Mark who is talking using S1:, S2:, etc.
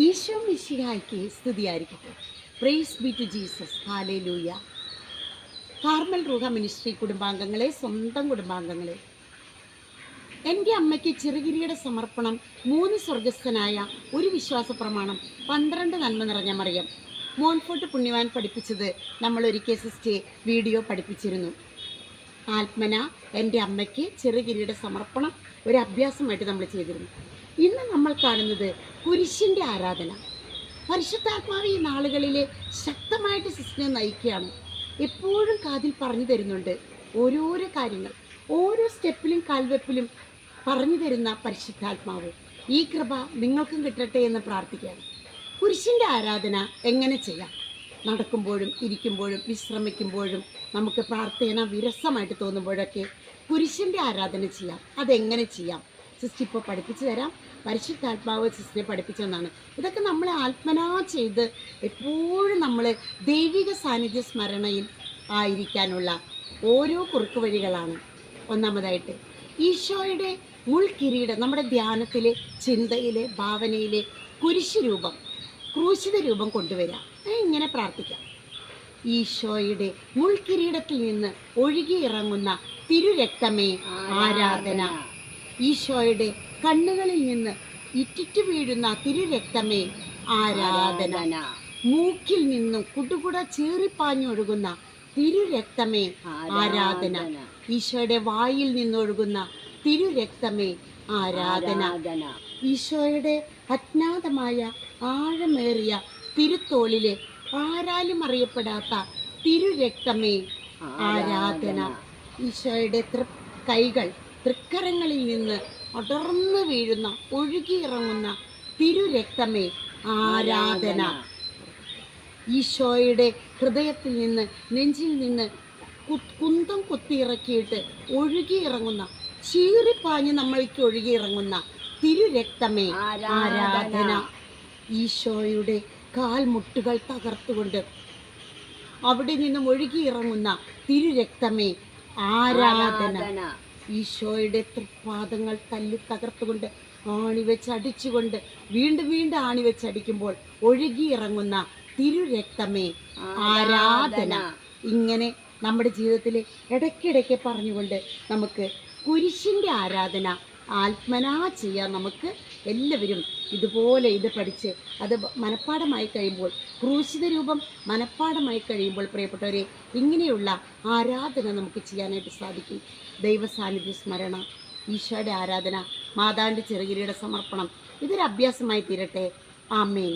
S1: ഈശോ മിശിഹായ്ക്ക് സ്തുതിയായിരിക്കട്ടെ. Praise B to Jesus ഹാലേ ലൂയ കാർമൽ റൂഹ മിനിസ്ട്രി കുടുംബാംഗങ്ങളെ സ്വന്തം കുടുംബാംഗങ്ങളെ. എന്റെ അമ്മയ്ക്ക് ചെറുകിരിയുടെ സമർപ്പണം മൂന്ന് സ്വർഗസ്ഥനായ ഒരു വിശ്വാസ പ്രമാണം പന്ത്രണ്ട് നന്മ നിറഞ്ഞ മറിയം. മോൺഫോർട്ട് പുണ്യവാൻ പഠിപ്പിച്ചത് നമ്മൾ ഒരിക്കൽ സിസ്റ്റേ വീഡിയോ പഠിപ്പിച്ചിരുന്നു. ആത്മന എന്റെ അമ്മയ്ക്ക് ചെറുകിരിയുടെ സമർപ്പണം ഒരു അഭ്യാസമായിട്ട് നമ്മൾ ചെയ്തിരുന്നു. കാണുന്നത് കുരിശിന്റെ ആരാധന. പരിശുദ്ധാത്മാവ് ഈ നാളുകളിൽ ശക്തമായിട്ട് സിസ്റ്റിനെ നയിക്കുകയാണ്. എപ്പോഴും കാതിൽ പറഞ്ഞു തരുന്നുണ്ട് ഓരോരോ കാര്യങ്ങൾ. ഓരോ സ്റ്റെപ്പിലും കാൽവെപ്പിലും പറഞ്ഞു തരുന്ന പരിശുദ്ധാത്മാവ്. ഈ കൃപ നിങ്ങൾക്കും കിട്ടട്ടെ എന്ന് പ്രാർത്ഥിക്കുകയാണ്. കുരിശിന്റെ ആരാധന എങ്ങനെ ചെയ്യാം? നടക്കുമ്പോഴും ഇരിക്കുമ്പോഴും വിശ്രമിക്കുമ്പോഴും നമുക്ക് പ്രാർത്ഥന വിരസമായിട്ട് തോന്നുമ്പോഴൊക്കെ കുരിശിന്റെ ആരാധന ചെയ്യാം. അതെങ്ങനെ ചെയ്യാം? സിസ്റ്റർ ഇപ്പോൾ പഠിപ്പിച്ചു തരാം. പരിശുദ്ധാത്മാവ് സിസ്റ്ററെ പഠിപ്പിച്ചതെന്നാണ് ഇതൊക്കെ നമ്മൾ ആത്മനാ ചെയ്ത് എപ്പോഴും നമ്മൾ ദൈവിക സാന്നിധ്യ സ്മരണയിൽ ആയിരിക്കാനുള്ള ഓരോ കുറുക്ക് വഴികളാണ്. ഒന്നാമതായിട്ട് ഈശോയുടെ മുൾക്കിരീടം നമ്മുടെ ധ്യാനത്തിലെ ചിന്തയിലെ ഭാവനയിലെ കുരിശ് രൂപം ക്രൂശിത രൂപം കൊണ്ടുവരിക ഇങ്ങനെ പ്രാർത്ഥിക്കാം. ഈശോയുടെ മുൾക്കിരീടത്തിൽ നിന്ന് ഒഴുകിയിറങ്ങുന്ന തിരുരക്തമേ ആരാധന. ഈശോയുടെ കണ്ണുകളിൽ നിന്ന് ഇറ്റിറ്റു വീഴുന്ന തിരുരക്തമേ ആരാധന. മൂക്കിൽ നിന്നും കുടുകുട ചീറിപ്പാഞ്ഞൊഴുകുന്ന തിരുരക്തമേ ആരാധന. ഈശോയുടെ വായിൽ നിന്നൊഴുകുന്ന തിരുരക്തമേ ആരാധന. ഈശോയുടെ അജ്ഞാതമായ ആഴമേറിയ തിരുത്തോളിലെ ആരാലും അറിയപ്പെടാത്ത തിരുരക്തമേ ആരാധന. ഈശോയുടെ തൃ കൈകൾ തൃക്കരങ്ങളിൽ നിന്ന് അടർന്നു വീഴുന്ന ഒഴുകിയിറങ്ങുന്ന തിരുരക്തമേ ആരാധന. ഈശോയുടെ ഹൃദയത്തിൽ നിന്ന് നെഞ്ചിൽ നിന്ന് കുന്തം കുത്തിയിറക്കിയിട്ട് ഒഴുകിയിറങ്ങുന്ന ചീറിപ്പാഞ്ഞ് നമ്മൾക്ക് ഒഴുകിയിറങ്ങുന്ന തിരുരക്തമേ ആരാധന. ഈശോയുടെ കാൽമുട്ടുകൾ തകർത്തുകൊണ്ട് അവിടെ നിന്നും ഒഴുകിയിറങ്ങുന്ന തിരുരക്തമേ ആരാധന. ഈശോയുടെ തൃപ്പാദങ്ങൾ തല്ലി തകർത്തുകൊണ്ട് ആണിവെച്ചടിച്ചുകൊണ്ട് വീണ്ടും വീണ്ടും ആണിവെച്ചടിക്കുമ്പോൾ ഒഴുകിയിറങ്ങുന്ന തിരുരക്തമേ ആരാധന. ഇങ്ങനെ നമ്മുടെ ജീവിതത്തിൽ ഇടയ്ക്കിടയ്ക്ക് പറഞ്ഞുകൊണ്ട് നമുക്ക് കുരിശിന്റെ ആരാധന ആത്മനാ ചെയ്യാൻ നമുക്ക് എല്ലാവരും ഇതുപോലെ ഇത് പഠിച്ച് അത് മനഃപ്പാടമായി കഴിയുമ്പോൾ ക്രൂശിത രൂപം മനഃപ്പാടമായി കഴിയുമ്പോൾ പ്രിയപ്പെട്ടവരെ ഇങ്ങനെയുള്ള ആരാധന നമുക്ക് ചെയ്യാനായിട്ട് സാധിക്കും. ദൈവ സാന്നിധ്യ സ്മരണ ഈശോയുടെ ആരാധന മാതാവിന്റെ ചെറുകിരിയുടെ സമർപ്പണം ഇതൊരു അഭ്യാസമായി തീരട്ടെ ആമേൻ.